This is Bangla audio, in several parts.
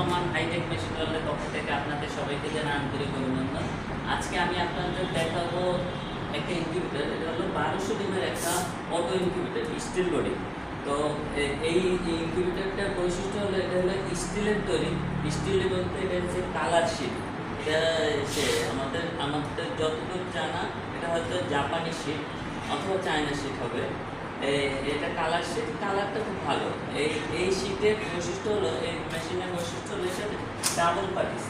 রহমান হাইটেক মেশিন ওয়ার্ল্ডের পক্ষ থেকে আপনাদের সবাইকে জানা আন্তরিক অভিনন্দন। আজকে আমি আপনাদের দেখাবো একটা ইনকিউবেটর এটা হলো বারোশো ডিমের একটা অটো ইনকিউবেটর স্টিল বডি তো এই ইনকিউবেটরটার বৈশিষ্ট্য হলো এটা হলো স্টিলের তৈরি স্টিলের বলতে এটা হচ্ছে কালার শিট। এটা সে আমাদের আমাদের যতটুকু জানা, এটা হয়তো জাপানি শিট অথবা চায়না শিট হবে। এটা কালার শিট কালারটা খুব ভালো। এই এই শিটের বৈশিষ্ট্য হলো, এই মেশিনের বৈশিষ্ট্য হলো এটা ডাবল পার্টিস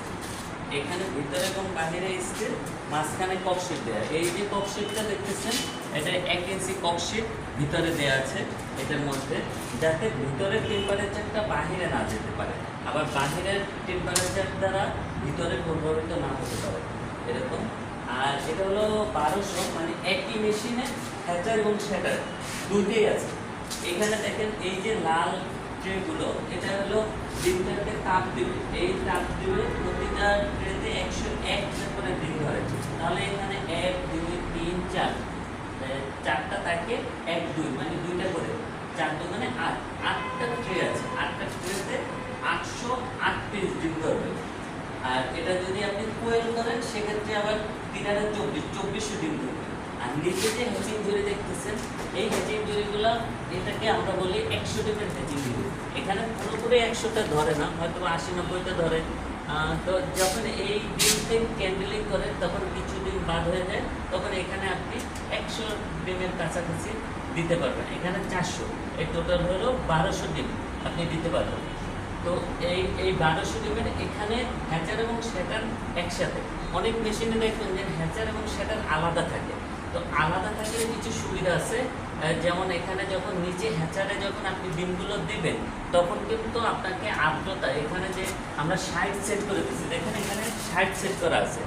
এখানে ভিতরে এবং বাহিরে স্টিল মাঝখানে ককশিট দেওয়া এই যে ককশিটটা দেখতেছেন, এটা এক ইঞ্চি ককশিট ভিতরে দেওয়া আছে এটার মধ্যে। যাতে ভিতরের টেম্পারেচারটা বাহিরে না যেতে পারে। আবার বাহিরের টেম্পারেচার দ্বারা ভিতরে প্রভাবিত না হতে পারে। এরকম। আর এটা হলো বারোশো মানে একই মেশিনে হ্যাচার এবং শ্যাটার দুটোই আছে। এখানে দেখেন এই যে লাল ট্রেগুলো, এটা হলো ডিমটাকে তাপ দিবে। এই তাপ দিবে প্রতিটা ট্রেতে একশো এক করে ডিম ধরে তাহলে এখানে এক, দুই, তিন, চার। চারটা থাকে, এক, দুই মানে দুইটা করে। চার মানে আট। আটটা ট্রে আছে। আটটা ট্রেতে আটশো আট পিস ডিম ধরবে আর এটা যদি আপনি কোয়েল করেন, সেক্ষেত্রে আবার তিন হাজার চব্বিশ, চব্বিশশো ডিম ধরবে আর নিচে যে হ্যাচিং জুড়ি দেখতেছেন, এই হ্যাচিং জুড়িগুলো এটাকে আমরা বলি একশো ডিমের হ্যাচিং জুড়ি এখানে পুরোপুরি একশোটা ধরে না হয়তো আশি, নব্বইটা ধরে। তো যখন এই ডিমকে ক্যান্ডেলিং করে, তখন কিছু ডিম বাদ হয়ে যায়, তখন এখানে আপনি একশো ডিমের কাছাকাছি দিতে পারবেন। এখানে চারশো, এই টোটাল হলো বারোশো ডিম আপনি দিতে পারবেন। তো এই এই বারোশো ডিমের এখানে হ্যাচার এবং শ্যাটার একসাথে। অনেক মেশিনে দেখবেন যে হ্যাচার এবং শ্যাটার আলাদা থাকে। তো আলাদা থাকলে কিছু সুবিধা আছে? যেমন এখানে যখন নিচে হ্যাচারে যখন আপনি ডিমগুলো দিবেন, তখন কিন্তু আপনাকে আর্দ্রতা, এখানে যে আমরা সাইড সেট করে দিচ্ছি দেখেন এখানে সাইড সেট করা আছে।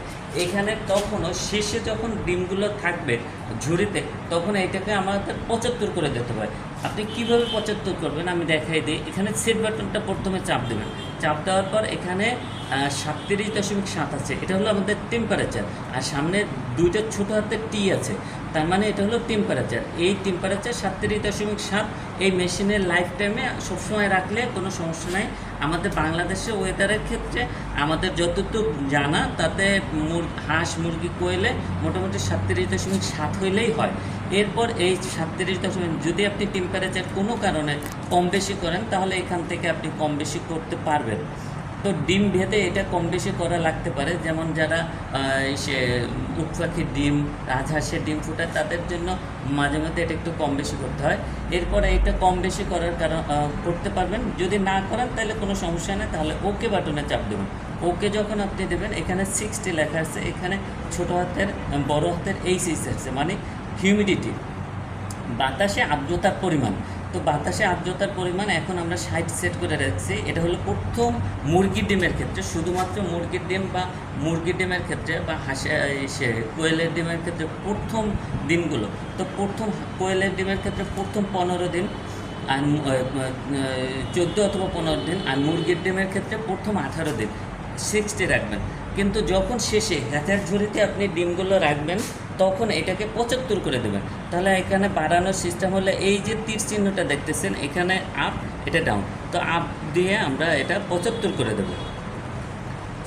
এখানে তখনও শেষে যখন ডিমগুলো থাকবে ঝুড়িতে, তখন এটাকে আমাদের পঁচাত্তর করে দিতে হয়। আপনি কীভাবে পঁচাত্তর করবেন? আমি দেখাই দিই। এখানে সেট বাটনটা প্রথমে চাপ দেবেন। চাপ দেওয়ার পর এখানে সাতত্রিশ দশমিক সাত আছে। এটা হলো আমাদের টেম্পারেচার আর সামনে দুইটা ছোট হাতের টি আছে। তার মানে এটা হলো টেম্পারেচার এই টেম্পারেচার সাতত্রিশ দশমিক সাত, এই মেশিনের লাইফ টাইমে সবসময় রাখলে কোনো সমস্যা নাই। আমাদের বাংলাদেশের ওয়েদারের ক্ষেত্রে আমাদের যতটুকু জানা, তাতে হাঁস, মুরগি, কোয়েলে মোটামুটি সাতত্রিশ দশমিক সাত হইলেই হয়। এরপর এই সাতত্রিশ দশমিক, যদি আপনি টেম্পারেচার কোনো কারণে কম বেশি করেন, তাহলে এখান থেকে আপনি কম বেশি করতে পারবেন। তো ডিম ভেদে এটা কম বেশি করা লাগতে পারে। যেমন যারা সে উট ডিম, রাজহাঁসের ডিম ফুটায়, তাদের জন্য মাঝে মধ্যে এটা একটু কম বেশি করতে হয়। এরপরে এটা কম বেশি করার কারণ করতে পারবেন। যদি না করেন, তাহলে কোনো সমস্যা নেই। তাহলে ওকে বাটনে চাপ দেবেন। ওকে যখন আপনি দেবেন, এখানে সিক্সটি লেখা আছে। এখানে ছোট হাতের, বড় হাতের এইচ এইচ আছে মানে হিউমিডিটি বাতাসে আর্দ্রতার পরিমাণ। তো বাতাসে আর্দ্রতার পরিমাণ এখন আমরা ষাট সেট করে রাখছি। এটা হলো প্রথম মুরগির ডিমের ক্ষেত্রে, শুধুমাত্র মুরগির ডিম বা মুরগির ডিমের ক্ষেত্রে বা হাঁসে কোয়েলের ডিমের ক্ষেত্রে প্রথম দিনগুলো। তো প্রথম কোয়েলের ডিমের ক্ষেত্রে প্রথম পনেরো দিন আর চোদ্দ অথবা পনেরো দিন আর মুরগির ডিমের ক্ষেত্রে প্রথম আঠারো দিন। সিক্সটি রাখবেন। কিন্তু যখন শেষে হ্যাচার ঝুড়িতে আপনি ডিমগুলো রাখবেন তখন এটাকে পঁচাত্তর করে দেবেন। তাহলে এখানে বাড়ানোর সিস্টেম হলে এই যে তীর চিহ্নটা দেখতেছেন, এখানে আপ এটা ডাউন তো আপ দিয়ে আমরা এটা পঁচাত্তর করে দেবো।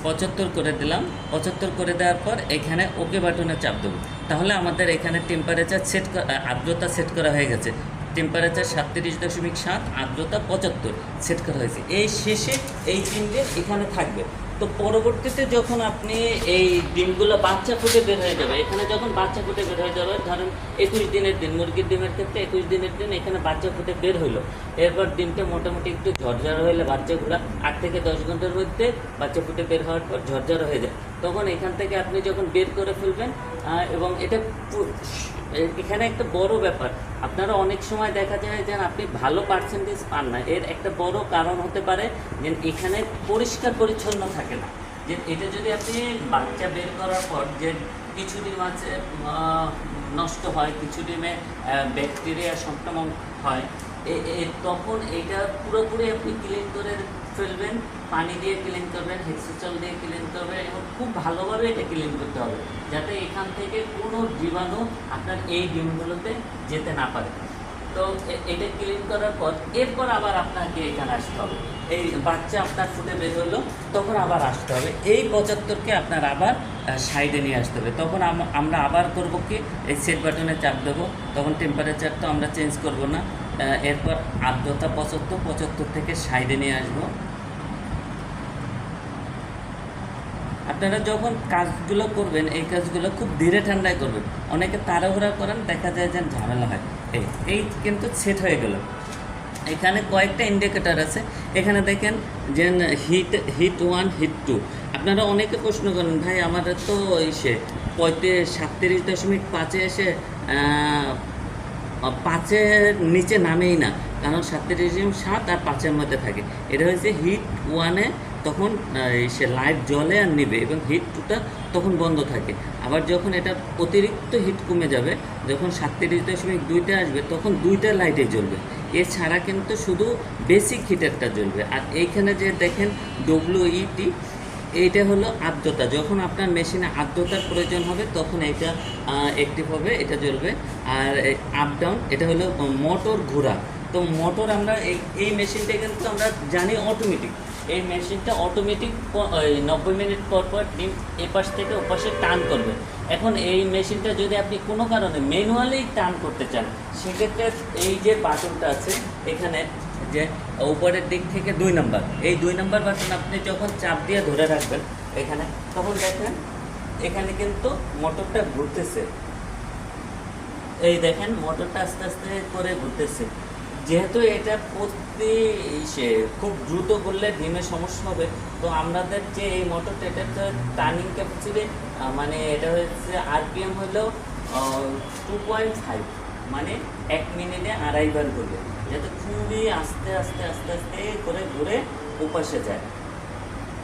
পঁচাত্তর করে দিলাম। পঁচাত্তর করে দেওয়ার পর এখানে ওকে বাটনে চাপ দেবো। তাহলে আমাদের এখানে টেম্পারেচার সেট আর্দ্রতা সেট করা হয়ে গেছে। টেম্পারেচার সাতত্রিশ দশমিক সাত, আর্দ্রতা পঁচাত্তর সেট করা হয়েছে। এই শেষে এই তিনটে এখানে থাকবে। তো পরবর্তীতে যখন আপনি এই ডিমগুলো বাচ্চা ফুটে বের হয়ে যাবে, এখানে যখন বাচ্চা ফুটে বের হয়ে যাবে, ধরেন একুশ দিনের দিন, মুরগির ডিমের ক্ষেত্রে একুশ দিনের দিন এখানে বাচ্চা ফুটে বের হইল। এরপর ডিমটা মোটামুটি একটু ঝরঝর হইলে বাচ্চাগুলো আট থেকে দশ ঘণ্টার মধ্যে বাচ্চা ফুটে বের হওয়ার পর ঝরঝর হয়ে যায়। তখন এখান থেকে আপনি যখন বের করে ফেলবেন এবং এটা এখানে একটা বড় ব্যাপার আপনারা অনেক সময় দেখা যায় যে আপনি ভালো পার্সেন্টেজ পান না। এর একটা বড় কারণ হতে পারে যে এখানে পরিষ্কার পরিচ্ছন্ন থাকে না। যে এটা যদি আপনি বাচ্চা বের করার পর যে কিছু ডিম আছে নষ্ট হয়, কিছু ডিমে ব্যাকটেরিয়া সংক্রমণ হয় তখন এটা পুরোপুরি আপনি ক্লিন করে ফেলবেন, পানি দিয়ে ক্লিন করবেন হেক্সিচল দিয়ে ক্লিন করবেন এবং খুব ভালোভাবে এটা ক্লিন করতে হবে, যাতে এখান থেকে কোনো জীবাণু আপনার এই ডিমগুলোতে যেতে না পারে। তো এটা ক্লিন করার পর এরপর আবার আপনাকে এখানে আসতে হবে। এই বাচ্চা আপনার ফুটে বের হলো, তখন আবার আসতে হবে। এই পঁচাত্তরকে আপনার আবার সাইডে নিয়ে আসতে হবে। তখন আমরা আবার করব কি? এই সেট বাটনে চাপ দেবো। তখন টেম্পারেচার তো আমরা চেঞ্জ করব না। এরপর আর্দ্রতা পঁচাত্তর পঁচাত্তর থেকে সাইডে নিয়ে আসব। আপনারা যখন কাজগুলো করবেন, এই কাজগুলো খুব ধীরে ঠান্ডায় করবেন। অনেকে তাড়াহুড়া করেন, দেখা যায় যে ঝামেলা হয়। এই এই কিন্তু সেট হয়ে গেল। এখানে কয়েকটা ইন্ডিকেটর আছে। এখানে দেখেন যে heat heat one heat two আপনারা অনেকে প্রশ্ন করেন, ভাই আমাদের তো ইসে পঁয়ত্রিশ, সাতত্রিশ দশমিক পাঁচে এসে পাঁচের নিচে নামেই না। কারণ সাতত্রিশ সাত আর পাঁচের মধ্যে থাকে। এটা হয়েছে হিট ওয়ানে তখন সে লাইট জ্বলে আর নিবে এবং হিট টুটা তখন বন্ধ থাকে। আবার যখন এটা অতিরিক্ত হিট কমে যাবে, যখন সাতত্রিশ দশমিক দুইটা আসবে, তখন দুইটা লাইটে জ্বলবে। এছাড়া কিন্তু শুধু বেসিক হিটারটা জ্বলবে। আর এইখানে যে দেখেন ডব্লিউইটি এইটা হলো আর্দ্রতা। যখন আপনার মেশিনে আর্দ্রতার প্রয়োজন হবে, তখন এটা অ্যাক্টিভ হবে, এটা জ্বলবে। আর আপ ডাউন এটা হলো মোটর ঘোরা। তো মোটর আমরা এই এই মেশিনটা কিন্তু আমরা জানি অটোমেটিক এই মেশিনটা অটোমেটিক নব্বই মিনিট পর পর ডিম এপাশ থেকে ওপাশে টান করবে। এখন এই মেশিনটা যদি আপনি কোনো কারণে ম্যানুয়ালি টান করতে চান, সেক্ষেত্রে এই যে বাটনটা আছে, এখানে যে উপরের দিক থেকে দুই নাম্বার, এই দুই নাম্বার বাটন আপনি যখন চাপ দিয়ে ধরে রাখবেন এখানে, তখন দেখেন এখানে কিন্তু মোটরটা ঘুরতেছে। এই দেখেন, মোটরটা আস্তে আস্তে করে ঘুরতেছে। যেহেতু এটা প্রতি সে খুব দ্রুত করলে ডিমের সমস্যা হবে, তো আমাদের যে এই মোটরটা, এটা টার্নিং ক্যাপাসিটি মানে এটা হচ্ছে আরপিএম হলো টু পয়েন্ট ফাইভ মানে এক মিনিটে আড়াইবার করবে, যাতে খুবই আস্তে আস্তে আস্তে আস্তে করে ঘুরে উপাসে যায়।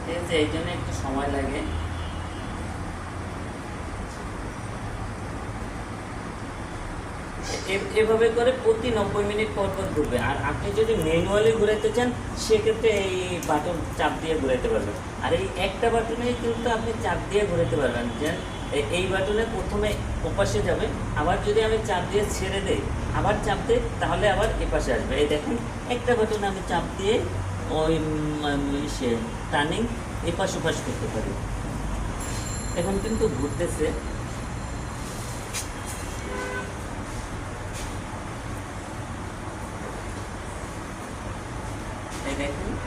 ঠিক আছে, এই জন্য একটু সময় লাগে। এভাবে করে প্রতি নব্বই মিনিট পর পর ঘুরবে। আর আপনি যদি ম্যানুয়ালি ঘুরাতে চান, সেক্ষেত্রে এই বাটন চাপ দিয়ে ঘুরাতে পারবেন। আর এই একটা বাটনে কিন্তু আপনি চাপ দিয়ে ঘুরাতে পারবেন যে, এ- এই বাটনে প্রথমে ওপাশে যাবে, আবার যদি আমি চাপ দিয়ে ছেড়ে দেই, আবার চাপ দিই, তাহলে আবার এপাশে আসবে। এই দেখুন, একটা বাটনে আমি চাপ দিয়ে ওই সে টার্নিং এপাশ ওপাশ করতে পারি। এখন কিন্তু ঘুরতেছে। এই দেখুন।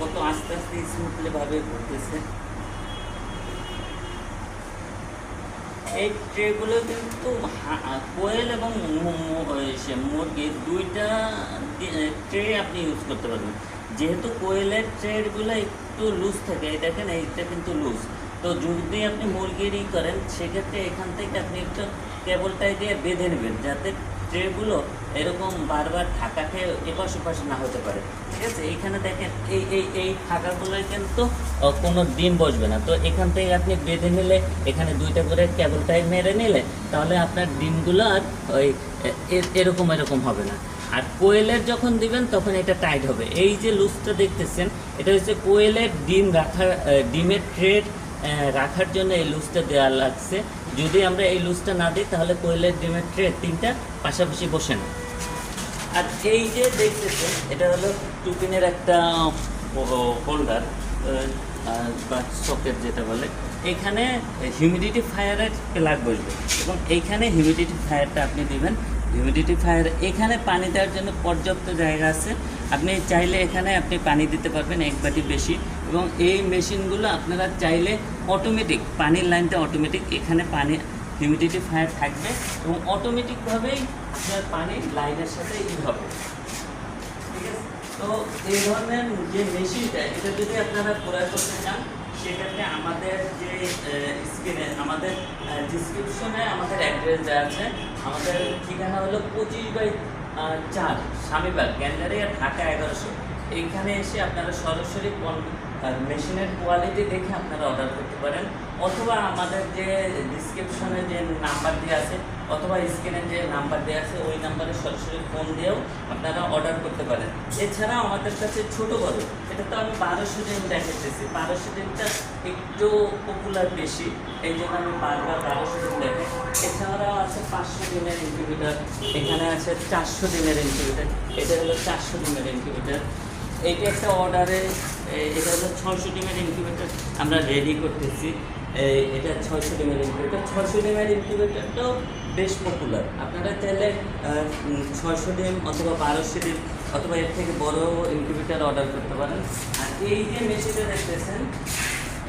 কত আস্তে আস্তে স্মুথলি ভাবে ঘুরতেছে। এই ট্রেগুলো কিন্তু কোয়েল এবং মু- মু- ওই সে মুরগির দুইটা ট্রে আপনি ইউজ করতে পারবেন। যেহেতু কোয়েলের ট্রেগুলো একটু লুজ থাকে, এই দেখেন এইটা কিন্তু লুজ তো যদি আপনি মুরগিরই করেন, সেক্ষেত্রে এখান থেকে আপনি একটু কেবলটাই দিয়ে বেঁধে নেবেন, যাতে ট্রেগুলো এরকম বারবার খেয়ে এপাশ ওপাশ না হতে পারে। ঠিক আছে? এইখানে দেখেন, এই এই এই ফাঁকাগুলোয় কিন্তু কোনো ডিম বসবে না। তো এখান থেকে আপনি বেঁধে নিলে, এখানে দুইটা করে কেবলটাই মেরে নিলে, তাহলে আপনার ডিমগুলো আর ওই এরকম এরকম হবে না। আর কোয়েলের যখন দিবেন, তখন এটা টাইট হবে। এই যে লুজটা দেখতেছেন, এটা হচ্ছে কোয়েলের ডিম রাখার ডিমের ট্রেড রাখার জন্য এই লুজটা দেওয়া লাগছে। যদি আমরা এই লুজটা না দিই, তাহলে কোয়েলের ডিমের ট্রে তিনটা পাশাপাশি বসে না। আর এই যে দেখতেছেন, এটা হলো টুপিনের একটা হোল্ডার বা সকেট যেটা বলে, এখানে হিউমিডিটি ফায়ারের প্লাগ বসবে। এবং এইখানে হিউমিডিটি ফায়ারটা আপনি দিবেন হিউমিডিটি ফায়ার এখানে পানি দেওয়ার জন্য পর্যাপ্ত জায়গা আছে। আপনি চাইলে এখানে আপনি পানি দিতে পারবেন এক বাটি বেশি এবং এই মেশিনগুলো আপনারা চাইলে অটোমেটিক পানির লাইনটা অটোমেটিক এখানে পানি হিউমিডিটি ফায়ার থাকবে এবং অটোমেটিকভাবেই আপনার পানি লাইনের সাথে ই হবে। ঠিক আছে? তো এই ধরনের যে মেশিনটা এটা যদি আপনারা ক্রয় করতে চান আমাদের যে স্ক্রিনে আমাদের ডিসক্রিপশনে আমাদের অ্যাড্রেস দেওয়া আছে। আমাদের ঠিকানা হলো পঁচিশ বাই চার, স্বামীবাগ গ্যান্ডারিয়া ঢাকা এগারোশো। এইখানে এসে আপনারা সরাসরি মেশিনের কোয়ালিটি দেখে আপনারা অর্ডার করতে পারেন। অথবা আমাদের যে ডিসক্রিপশনে যে নাম্বার দেওয়া আছে, অথবা স্ক্রিনে যে নাম্বার দেওয়া আছে, ওই নাম্বারে সরাসরি ফোন দিয়েও আপনারা অর্ডার করতে পারেন। এছাড়াও আমাদের কাছে ছোট বড় এটা তো আমি বারোশো ডিম দেখাইতেছি। বারোশো ডিমটা একটু পপুলার বেশি। এই জন্য আমি বারবার বারোশো ডিম দেখাই। এছাড়াও আছে পাঁচশো ডিমের ইনকিউবেটার এখানে আছে চারশো ডিমের ইনকিউবেটার এটা হলো চারশো ডিমের ইনকিউবেটার এইটা একটা অর্ডারে এটা হলো ছয়শো ডিমের ইনকিউবেটার আমরা রেডি করতেছি। এটা ছয়শো ডিমের ইনকিউবেটার ছয়শো ডিমের ইনকিউবেটারটাও বেশ পপুলার আপনারা চাইলে ছয়শো ডিম অথবা বারোশো ডিম অথবা এর থেকে বড় ইনকিউবেটার অর্ডার করতে পারেন। আর এই যে মেশিনটা দেখতেছেন,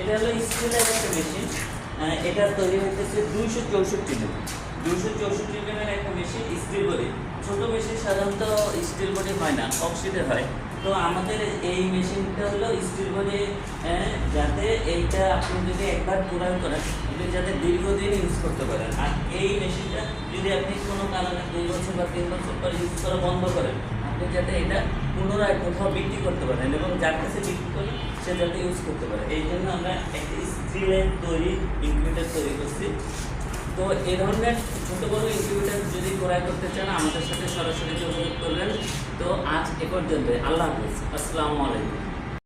এটা হলো স্টিলের একটা মেশিন এটা তৈরি হইতেছে দুইশো চৌষট্টি ডিম দুইশো চৌষট্টি ডিমের একটা মেশিন স্টিল বডি ছোট মেশিন সাধারণত স্টিল বডি হয় না অক্সিডের হয়। তো আমাদের এই মেশিনটা হলো স্টিল বডি যাতে এইটা আপনি যদি একবার পুরান করেন আপনি যাতে দীর্ঘদিন ইউজ করতে পারেন। আর এই মেশিনটা যদি আপনি কোনো কারণে দুই বছর বা তিন বছর পর ইউজ করা বন্ধ করেন আপনি যাতে এটা পুনরায় কোথাও বিক্রি করতে পারেন এবং যার কাছে বিক্রি করেন সে যাতে ইউজ করতে পারে। এই জন্য আমরা একটা স্টিলের তৈরি ইনকিউবেটার তৈরি করছি। তো এ ধরনের ছোট বড় ইনকিউবেটার যদি ক্রয় করতে চান, আমাদের সাথে সরাসরি যোগাযোগ করবেন। তো আজ এ পর্যন্ত আল্লাহ হাফিজ। আসসালামু আলাইকুম।